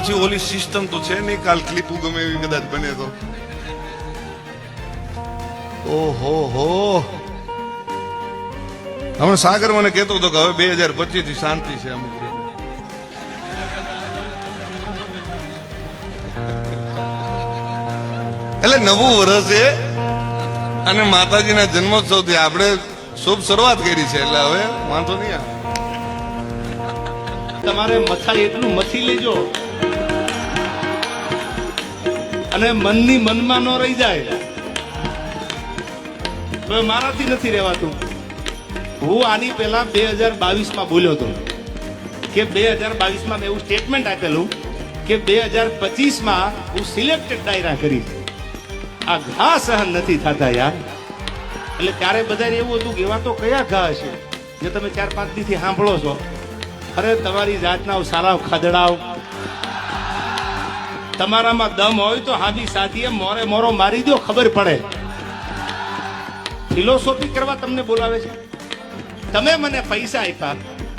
પછી ઓલી સિસ્ટમ તો છે નહીં કાલ ક્લિપ ગમે એવી કદાચ બને તો. ઓહો હો. હમણાં સાગર મને કહેતો હતો કે હવે બે હજાર પચીસથી શાંતિ છે અમુક એટલે નવું વર્ષ છે અને માતાજીના જન્મોત્સવથી આપણે શુભ શરૂઆત કરી છે, એટલે હવે વાંધો નહીં તમારે મથાય એટલું મથી લેજો. અને મનની મનમાં ન રહી જાય. હવે મારાથી નથી રહેવાતું. હું આની પહેલા બે હજાર બાવીસમાં બોલ્યો હતો કે બે હજાર બાવીસમાં મેં એવું સ્ટેટમેન્ટ આપેલું કે બે હજાર પચીસમાં હું સિલેક્ટેડ ડાયરા કરીશ. આ ઘા સહન નથી થતા યાર. એટલે ત્યારે બધાને એવું હતું કે એવા તો કયા ઘા હશે? જે તમે ચાર પાંચ દીથી સાંભળો છો. અરે તમારી જાતના સારા ખદડાવ તમારામાં દમ હોય તો હાથી સાથીએ મોરે મોરો મારી દો ખબર પડે. ફિલોસોફી કરવા તમને બોલાવે છે? તમે મને પૈસા આપ્યા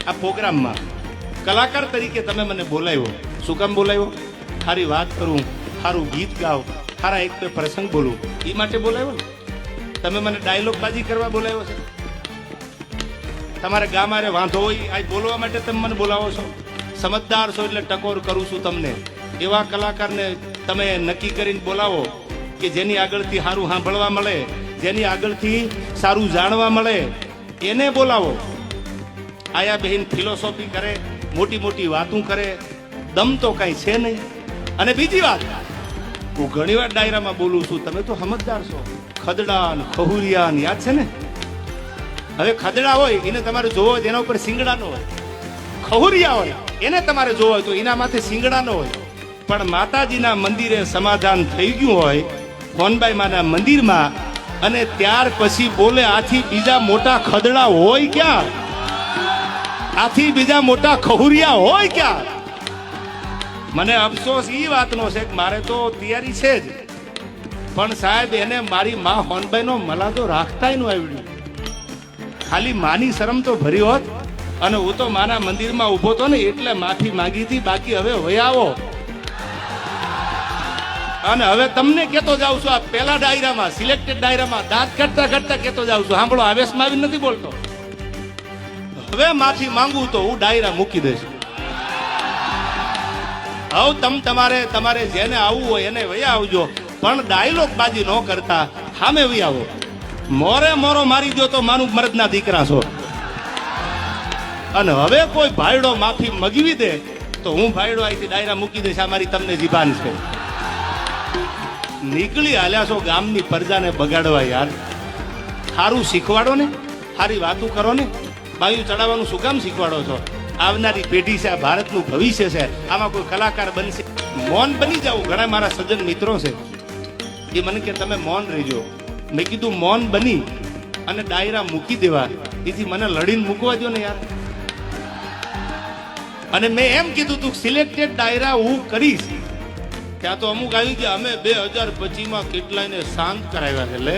આ પ્રોગ્રામમાં. કલાકાર તરીકે તમે મને બોલાવ્યો. શું કામ બોલાવ્યો? સારી વાત કરું સારું ગીત ગાવ સારા એક બે પ્રસંગ બોલું. એ માટે બોલાવ્યો ને? તમે મને ડાયલોગ બાજી કરવા બોલાવ્યો છે? તમારે ગામારે વાંધો હોય આ બોલવા માટે તમે મને બોલાવો છો? સમજદાર છો એટલે ટકોર કરું છું તમને. એવા કલાકારને તમે નક્કી કરીને બોલાવો કે જેની આગળથી સારું સાંભળવા મળે, જેની આગળથી સારું જાણવા મળે, એને બોલાવો. આયા બહેન ફિલોસોફી કરે, મોટી મોટી વાતું કરે, દમ તો કાંઈ છે નહીં. અને બીજી વાત, હું ઘણી વાર ડાયરામાં બોલું છું, તમે તો સમજદાર છો. ખદડાન, ખહુરિયાન, યાદ છે ને? હવે ખદડા હોય, એને તમારે જોવો હોય એના ઉપર સિંગડા નો હોય. ખહુરિયા હોય, એને તમારે જોવો હોય તો એના માથે સિંગડા હોય. પણ માતાજીના મંદિરે સમાધાન થઈ ગયું હોય કોનબાઈ માના મંદિરમાં, અને ત્યાર પછી બોલે આથી બીજા મોટા ખદડા હોય ક્યાં? આથી બીજા મોટા ખહુરિયા હોય ક્યાં? મને અફસોસ એ વાતનો છે કે મારે તો તૈયારી છે જ. પણ સાહેબ, એને મારી માં હોનબાઈનો મલાદો રાખતાયનું આવડ્યું ખાલી માની શરમ તો ભરી હોત. અને હું તો મારા મંદિરમાં ઊભો તો ને એટલે માફી માંગી હતી. બાકી હવે વયાવો અને હવે તમને કેતો જાઉં છું, આ પેલા ડાયરામાં સિલેક્ટેડ ડાયરામાં, દાંત કરતા કરતા કેતો જાઉં છું. સાંભળો આવેશમાં આવી નથી બોલતો. હવે માફી માંગુ તો હું ડાયરા મૂકી દઈશ. હવે તમ તમારે તમારે જેને આવવું હોય એને વહી આવજો. પણ ડાયલોગ બાજી ન કરતા, સામે વહી આવો. મોરે મોરો મારી દો તો માનું મરદના દીકરા છો. અને હવે કોઈ ભાઈડો માફી મગવી દે, તો હું ભાઈડો અહીંથી ડાયરા મૂકી દઈશ. આ મારી તમને જીભાન છે. નીકળી હાલ્યા છો ગામની પ્રજાને બગાડવા યાર. સારું શીખવાડો ને સારી વાતો કરો ને. બાયું ચડાવવાનું શું કામ શીખવાડો છો? આવનારી પેઢી છે, આ ભારતનું ભવિષ્ય છે, આમાં કોઈ કલાકાર બનશે. મૌન બની જાવ ઘણા મારા સજ્જન મિત્રો છે. એ મને કે તમે મૌન રહેજો. મેં કીધું મૌન બની અને ડાયરા મૂકી દેવા. એથી મને લડીને મૂકવા દો ને યાર. અને મેં એમ કીધું તું, સિલેક્ટેડ ડાયરા હું કરીશ. ત્યાં તો અમુક આવી ગયા. અમે બે હજાર પચીમાં કેટલાયને શાંત કરાવ્યા છે. એટલે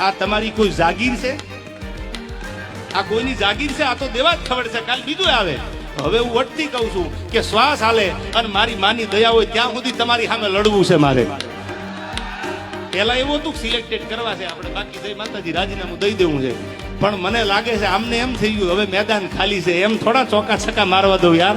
આ તમારી કોઈ જાગીર છે? આ કોઈની જાગીર છે? આ તો દેવા જ ખબર છે. કાલ બીજું આવે. હવે હું વટતી કહું છું કે શ્વાસ હાલે અને મારી માની દયા હોય ત્યાં સુધી તમારી સામે લડવું છે મારે. પેલા એવું હતું સિલેક્ટેડ કરવા છે આપણે. બાકી જય માતાજી, રાજીનામું દઈ દેવું છે. પણ મને લાગે છે આમને એમ થઈ ગયું, હવે મેદાન ખાલી છે. એમ થોડા ચોકા છક્કા મારવા દઉં યાર.